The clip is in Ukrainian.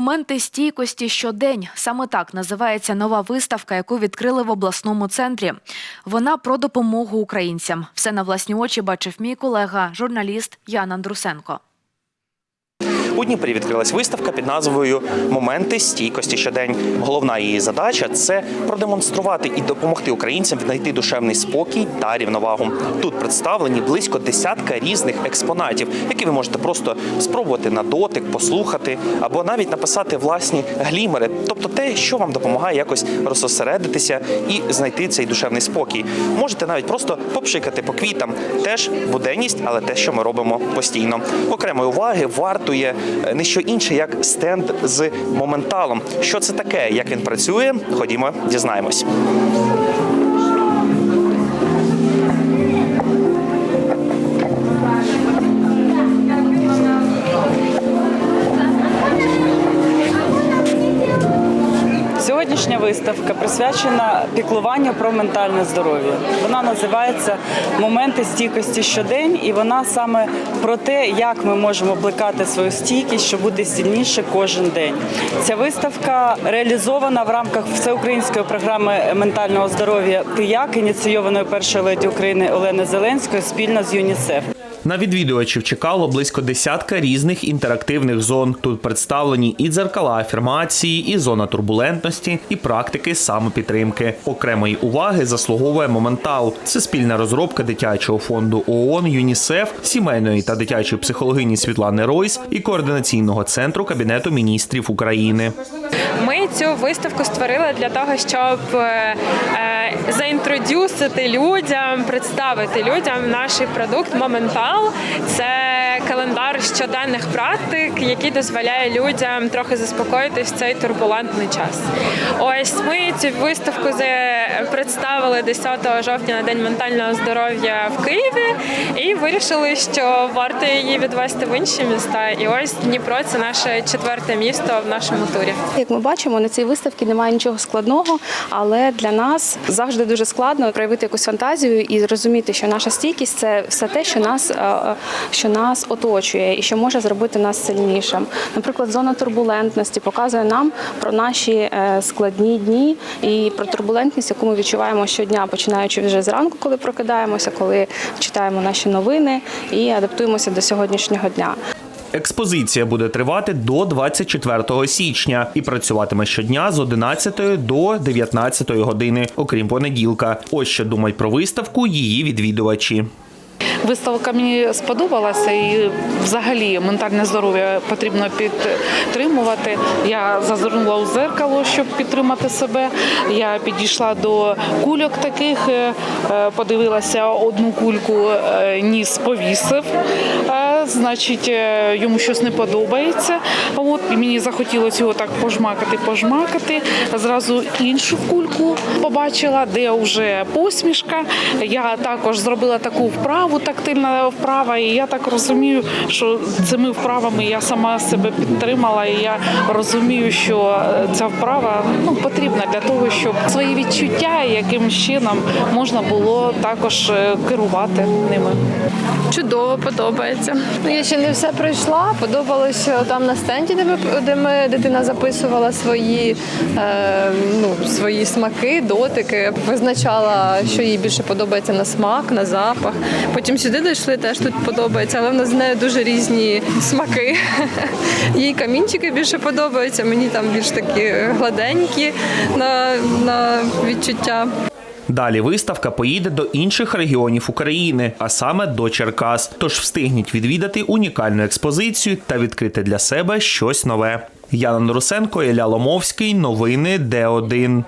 Моменти стійкості щодень саме так називається нова виставка, яку відкрили в обласному центрі. Вона про допомогу українцям. Все на власні очі бачив мій колега, журналіст Ян Андрусенко. У Дніпрі відкрилась виставка під назвою Моменти стійкості щодень. Головна її задача це продемонструвати і допомогти українцям віднайти душевний спокій та рівновагу. Тут представлені близько десятка різних експонатів, які ви можете просто спробувати на дотик, послухати або навіть написати власні глімери, тобто те, що вам допомагає якось розсосередитися і знайти цей душевний спокій. Можете навіть просто попшикати по квітам. Теж буденність, але те, що ми робимо постійно. Окремої уваги вартує не що інше, як стенд з моменталом. Що це таке? Як він працює? Ходімо, дізнаємось. Сьогоднішня виставка присвячена піклуванню про ментальне здоров'я. Вона називається Моменти стійкості щодень, і вона саме про те, як ми можемо плекати свою стійкість, щоб бути сильніше кожен день. Ця виставка реалізована в рамках всеукраїнської програми ментального здоров'я «Ти як», ініційованої першою леді України Олени Зеленської спільно з ЮНІСЕФ. На відвідувачів чекало близько десятка різних інтерактивних зон. Тут представлені і дзеркала афірмації, і зона турбулентності, і практики самопідтримки. Окремої уваги заслуговує моментал. Це спільна розробка дитячого фонду ООН, ЮНІСЕФ, сімейної та дитячої психологині Світлани Ройс і координаційного центру Кабінету міністрів України. Ми цю виставку створили для того, щоб е, заінтродюсити людям, представити людям наш продукт Моментал. Це календар щоденних практик, який дозволяє людям трохи заспокоїтись в цей турбулентний час. Ось ми цю виставку представили 10 жовтня на день ментального здоров'я в Києві і вирішили, що варто її відвести в інші міста. І ось Дніпро це наше четверте місто в нашому турі. Як ми бачимо, на цій виставці немає нічого складного, але для нас завжди дуже складно проявити якусь фантазію і зрозуміти, що наша стійкість це все те, що нас, е, що нас оточує і що може зробити нас сильнішим. Наприклад, зона турбулентності показує нам про наші е, складні дні і про турбулентність, яку ми відчуваємо щодня, починаючи вже зранку, коли прокидаємося, коли читаємо наші новини і адаптуємося до сьогоднішнього дня. Експозиція буде тривати до 24 січня і працюватиме щодня з 11 до 19 години, окрім понеділка. Ось що думають про виставку її відвідувачі. Виставка мені сподобалася і взагалі ментальне здоров'я потрібно підтримувати. Я зазирнула у зеркало, щоб підтримати себе. Я підійшла до кульок таких, е, е, подивилася одну кульку, е, ніс повісив. Значить, е, йому щось не подобається. От і мені захотілося його так пожмакати, пожмакати. Зразу іншу кульку побачила, де вже посмішка. Я також зробила таку вправу, тактильна вправа, і я так розумію, що цими вправами я сама себе підтримала, і я розумію, що е, ця вправа ну, потрібна для того, щоб свої відчуття яким чином можна було також е, керувати ними. Чудово, подобається. Ну, я ще не все пройшла. Подобалось там на стенді, де ми, де ми дитина записувала свої, е, ну, свої смаки, дотики, визначала, що їй більше подобається на смак, на запах. Потім сюди дійшли, теж тут подобається, але в нас з нею дуже різні смаки. Їй камінчики більше подобаються, мені там більш такі гладенькі на, на відчуття. Далі виставка поїде до інших регіонів України, а саме до Черкас. Тож встигніть відвідати унікальну експозицію та відкрити для себе щось нове. Яна Норусенко, Ілля Ломовський. Новини Д1.